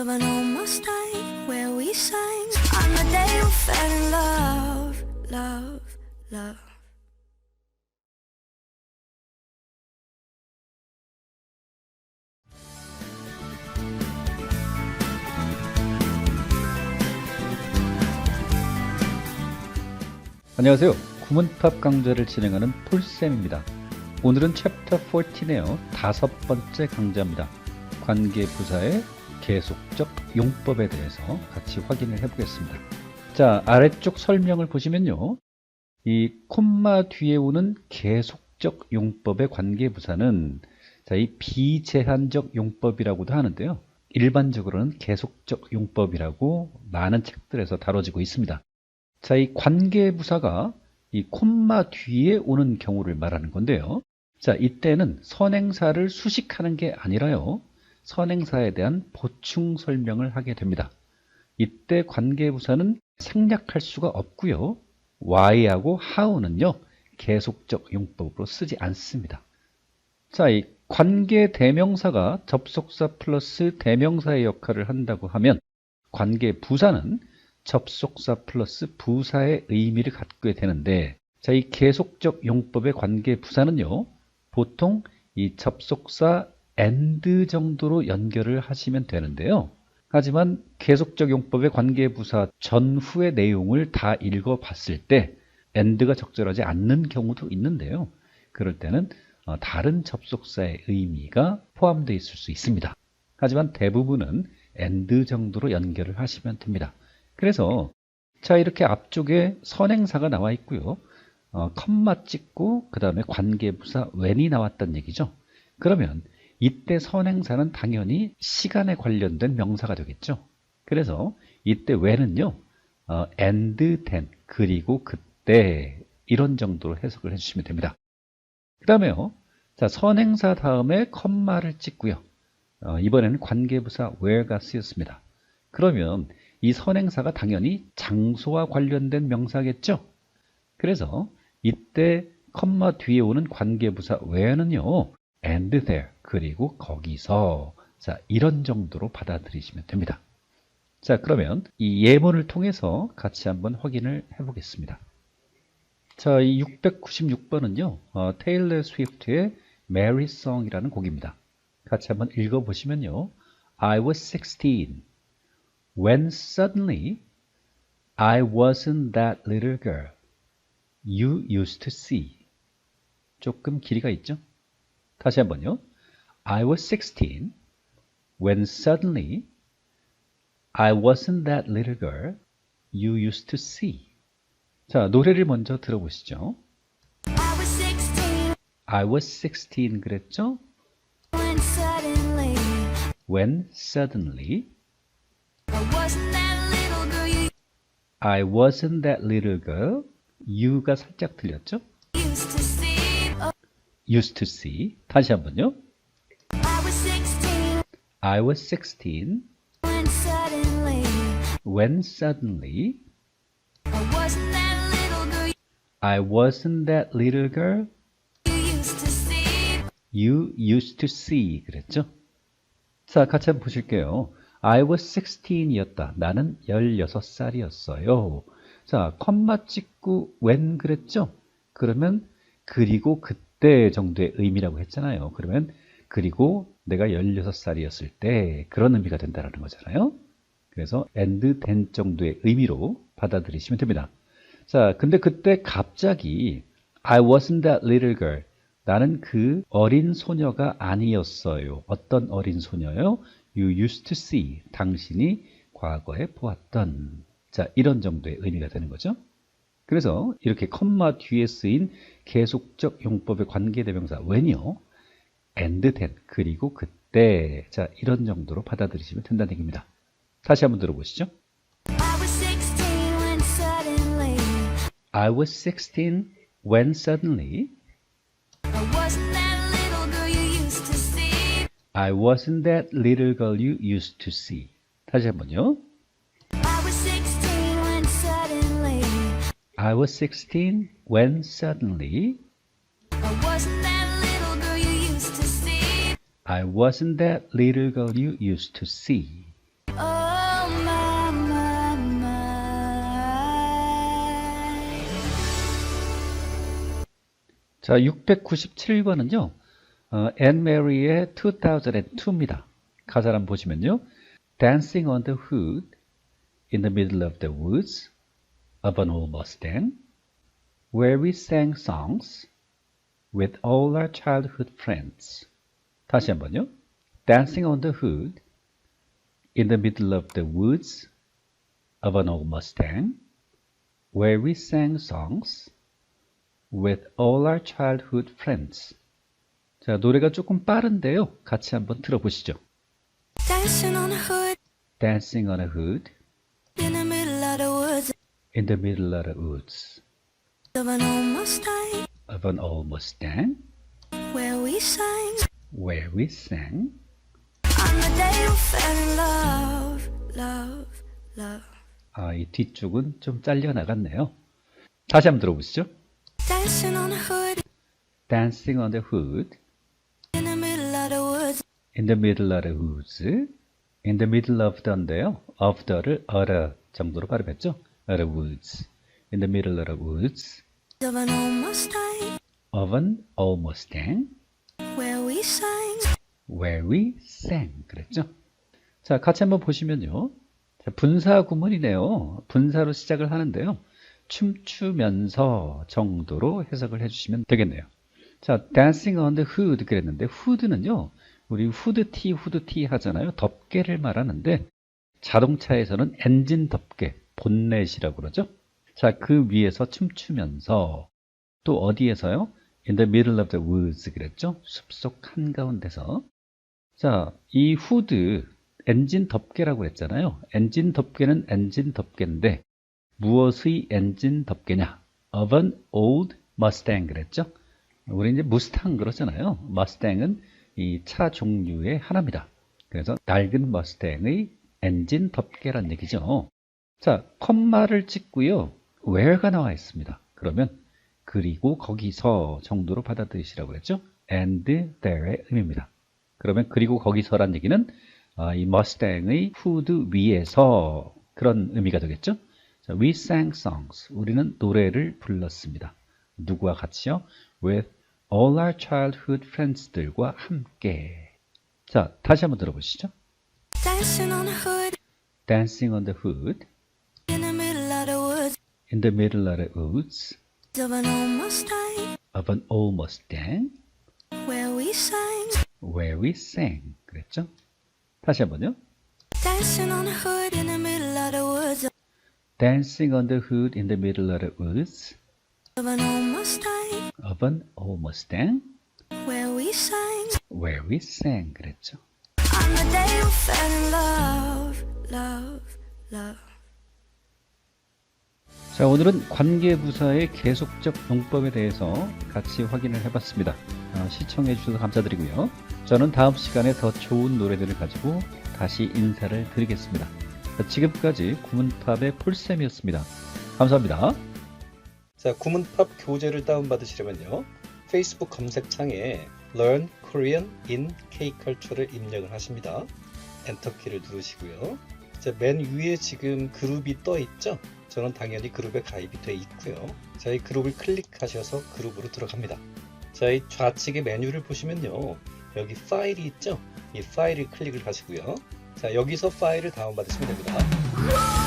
of an almost night where we sang on the day we fell in love, love, love. 안녕하세요. 구문팝 강좌를 진행하는 폴쌤입니다. 오늘은 챕터 14에요. 다섯 번째 강좌입니다. 관계부사의 계속적 용법에 대해서 같이 확인을 해 보겠습니다. 자, 아래쪽 설명을 보시면요. 이 콤마 뒤에 오는 계속적 용법의 관계부사는 자, 이 비제한적 용법이라고도 하는데요. 일반적으로는 계속적 용법이라고 많은 책들에서 다뤄지고 있습니다. 자, 이 관계부사가 이 콤마 뒤에 오는 경우를 말하는 건데요. 자, 이때는 선행사를 수식하는 게 아니라요. 선행사에 대한 보충 설명을 하게 됩니다. 이때 관계부사는 생략할 수가 없고요. why하고 how는요. 계속적 용법으로 쓰지 않습니다. 자, 이 관계 대명사가 접속사 플러스 대명사의 역할을 한다고 하면 관계 부사는 접속사 플러스 부사의 의미를 갖게 되는데 자, 이 계속적 용법의 관계 부사는요. 보통 이 접속사 and 정도로 연결을 하시면 되는데요. 하지만 계속적 용법의 관계 부사 전후의 내용을 다 읽어 봤을 때 and가 적절하지 않는 경우도 있는데요. 그럴 때는 어, 다른 접속사의 의미가 포함되어 있을 수 있습니다. 하지만 대부분은 and 정도로 연결을 하시면 됩니다. 그래서 자 이렇게 앞쪽에 선행사가 나와 있고요. 어, 컴마 찍고 그 다음에 관계부사 when이 나왔단 얘기죠. 그러면 이때 선행사는 당연히 시간에 관련된 명사가 되겠죠. 그래서 이때 when은요. 어, and then 그리고 그때 이런 정도로 해석을 해주시면 됩니다. 그 다음에요. 자 선행사 다음에 컴마를 찍고요. 어, 이번에는 관계부사 where가 쓰였습니다. 그러면 이 선행사가 당연히 장소와 관련된 명사겠죠? 그래서 이때 컴마 뒤에 오는 관계부사 where는요. and there 그리고 거기서 자 이런 정도로 받아들이시면 됩니다. 자 그러면 이 예문을 통해서 같이 한번 확인을 해보겠습니다. 자, 이 696번은요. 어, 테일러 스위프트의 Mary Song이라는 곡입니다. 같이 한번 읽어보시면요. I was 16 when suddenly I wasn't that little girl you used to see. 조금 길이가 있죠? 다시 한번요. I was 16 when suddenly I wasn't that little girl you used to see. 자, 노래를 먼저 들어보시죠. I was 16 I was 16 그랬죠? when suddenly When suddenly I wasn't that little girl you I wasn't that little girl. You가 살짝 들렸죠? used to see. Oh, Used to see. 다시 한번요. I was 16 I was 16 when suddenly when suddenly I wasn't that little girl I wasn't that little girl you used to see. you used to see. 그랬죠? 자, 같이 한번 보실게요. I was 16이었다. 나는 16살이었어요. 자, 컴마 찍고 when 그랬죠? 그러면 그리고 그때 정도의 의미라고 했잖아요. 그러면 그리고 내가 16살이었을 때 그런 의미가 된다는 거잖아요. 그래서 and then 정도의 의미로 받아들이시면 됩니다. 자, 근데 그때 갑자기 I wasn't that little girl. 나는 그 어린 소녀가 아니었어요. 어떤 어린 소녀요? You used to see. 당신이 과거에 보았던. 자, 이런 정도의 의미가 되는 거죠. 그래서 이렇게 컴마 뒤에 쓰인 계속적 용법의 관계대명사 when이요. And then 그리고 그때. 자, 이런 정도로 받아들이시면 된다는 얘기입니다. 다시 한번 들어보시죠. I was 16 when suddenly I was 16 when suddenly I wasn't that little girl you used to see. I wasn't that little girl you used to see. 다시 한번요. I was 16 when suddenly I was 16 when suddenly I wasn't I wasn't that little girl you used to see. Oh my my my. 자, 697번은요. 어, 앤 메리의 2002입니다. 가사를 한번 보시면요. Dancing on the hood in the middle of the woods of an old Mustang where we sang songs with all our childhood friends. 다시 한번요. Dancing on the hood in the middle of the woods of an old Mustang where we sang songs with all our childhood friends. 자, 노래가 조금 빠른데요. 같이 한번 들어보시죠. Dancing on a hood Dancing on a hood in the middle of the woods in the middle of the woods of an old Mustang of an old Mustang where we sang Where we sang on the day we fell in love, love, love. 아, 이 뒤쪽은 좀 잘려 나갔네요. 다시 한번 들어보시죠. Dancing on a hood Dancing on the hood in the middle of the woods in the middle of the woods in the middle of the인데요. of the를 어라 정도로 발음했죠. the woods in the middle of the woods of an old Mustang of an old Mustang where where we sang 그랬죠. 자, 같이 한번 보시면요. 자, 분사 구문이네요. 분사로 시작을 하는데요. 춤추면서 정도로 해석을 해주시면 되겠네요. 자, dancing on the hood 그랬는데 hood는요. 우리 후드티 후드티 하잖아요. 덮개를 말하는데 자동차에서는 엔진 덮개, 본넷이라고 그러죠. 자, 그 위에서 춤추면서 또 어디에서요? In the middle of the woods 그랬죠. 숲속 한가운데서 자, 이 후드 엔진 덮개라고 했잖아요. 엔진 덮개는 엔진 덮개인데 무엇의 엔진 덮개냐? Of an old Mustang 그랬죠. 우리 이제 무스탕 그러잖아요. 머스탱은 이 차 종류의 하나입니다. 그래서 낡은 머스탱의 엔진 덮개란 얘기죠. 자, 컴마를 찍고요. where가 나와 있습니다. 그러면 그리고 거기서 정도로 받아들이시라고 했죠. and there의 의미입니다. 그러면 그리고 거기서란 얘기는 아, 이 머스탱의 후드 위에서 그런 의미가 되겠죠. 자, we sang songs. 우리는 노래를 불렀습니다. 누구와 같이요? With all our childhood friends들과 함께. 자, 다시 한번 들어보시죠. dancing on a hood Dancing on the hood in the middle of the woods in the middle of the woods of an old Mustang of an old Mustang where we sang. 그랬죠? 다시 한번요. dancing on a hood in the middle of the woods Dancing on the hood in the middle of the woods of an old Mustang of an old Mustang where we sang where we sang. 그랬죠? on the day we fell in love, love, love. 자, 오늘은 관계부사의 계속적 용법에 대해서 같이 확인을 해봤습니다. 아, 시청해 주셔서 감사드리고요. 저는 다음 시간에 더 좋은 노래들을 가지고 다시 인사를 드리겠습니다. 자, 지금까지 구문팝의 폴쌤이었습니다. 감사합니다. 자, 구문팝 교재를 다운받으시려면요. 페이스북 검색창에 Learn Korean in Kculture를 입력을 하십니다. 엔터키를 누르시고요. 자, 맨 위에 지금 그룹이 떠 있죠? 저는 당연히 그룹에 가입이 돼 있고요. 자, 이 그룹을 클릭하셔서 그룹으로 들어갑니다. 자, 이 좌측의 메뉴를 보시면요. 여기 파일이 있죠? 이 파일을 클릭을 하시고요. 자, 여기서 파일을 다운받으시면 됩니다.